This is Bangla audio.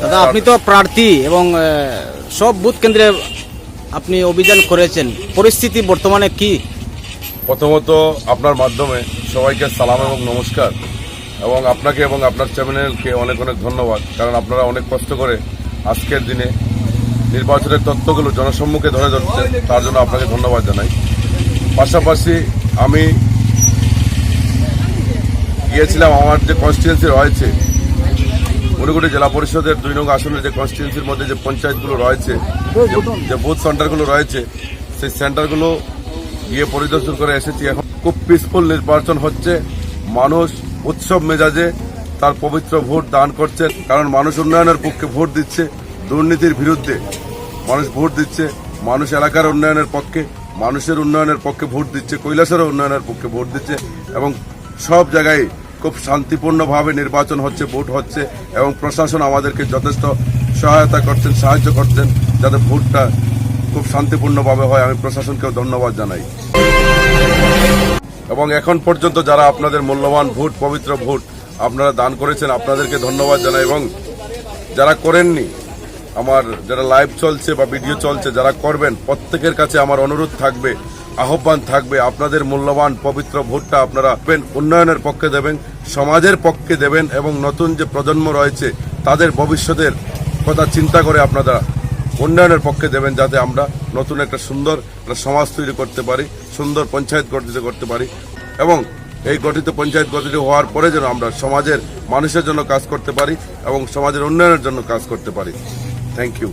দাদা, আপনি তো প্রার্থী এবং সব বুথ কেন্দ্রে আপনি অভিযান করেছেন। পরিস্থিতি বর্তমানে কি? প্রথমত আপনার মাধ্যমে সবাইকে সালাম এবং নমস্কার। এবং আপনাকে এবং আপনার চ্যানেলকে অনেক অনেক ধন্যবাদ, কারণ আপনারা অনেক কষ্ট করে আজকের দিনে নির্বাচনের তথ্যগুলো জনসম্মুখে ধরে ধরছেন তার জন্য আপনাকে ধন্যবাদ জানাই। পাশাপাশি আমি গিয়েছিলাম, আমার যে কনস্টিটুয়েন্সি রয়েছে মণিগুড়ি জেলা পরিষদের দুই নং আসনের যে কনস্টিটুয়েন্সির মধ্যে যে পঞ্চায়েতগুলো রয়েছে, যে- যে বুথ সেন্টারগুলো রয়েছে, সেই সেন্টারগুলো গিয়ে পরিদর্শন করে এসেছি। এখন খুব পিসফুল নির্বাচন হচ্ছে। মানুষ উৎসব মেজাজে তার পবিত্র ভোট দান করছেন কারণ মানুষ উন্নয়নের পক্ষে ভোট দিচ্ছে দুর্নীতির বিরুদ্ধে। মানুষ ভোট দিচ্ছে, মানুষ এলাকার উন্নয়নের পক্ষে, মানুষের উন্নয়নের পক্ষে ভোট দিচ্ছে কৈলাসের উন্নয়নের পক্ষে ভোট দিচ্ছে, এবং সব জায়গায় খুব শান্তিপূর্ণভাবে নির্বাচন হচ্ছে, ভোট হচ্ছে এবং প্রশাসন আমাদেরকে যথেষ্ট সহায়তা করছেন, সাহায্য করছেন যাতে ভোটটা খুব শান্তিপূর্ণভাবে হয়। আমি প্রশাসনকেও ধন্যবাদ জানাই। এবং এখন পর্যন্ত যারা আপনাদের মূল্যবান ভোট, পবিত্র ভোট আপনারা দান করেছেন, আপনাদেরকে ধন্যবাদ জানাই এবং যারা করেননি, আমার যারা লাইভ চলছে বা ভিডিও চলছে, যারা করবেন, প্রত্যেকের কাছে আমার অনুরোধ থাকবে আহ্বান থাকবে, আপনাদের মূল্যবান পবিত্র ভোটটা আপনারা উন্নয়নের পক্ষে দেবেন, সমাজের পক্ষে দেবেন এবং নতুন যে প্রজন্ম রয়েছে, তাদের ভবিষ্যতের কথা চিন্তা করে আপনারা উন্নয়নের পক্ষে দেবেন, যাতে আমরা নতুন একটা সুন্দর একটা সমাজ তৈরি করতে পারি, সুন্দর পঞ্চায়েত গঠিত করতে পারি এবং এই গঠিত পঞ্চায়েত গঠিত হওয়ার পরে যেন আমরা সমাজের মানুষের জন্য কাজ করতে পারি এবং সমাজের উন্নয়নের জন্য কাজ করতে পারি। Thank you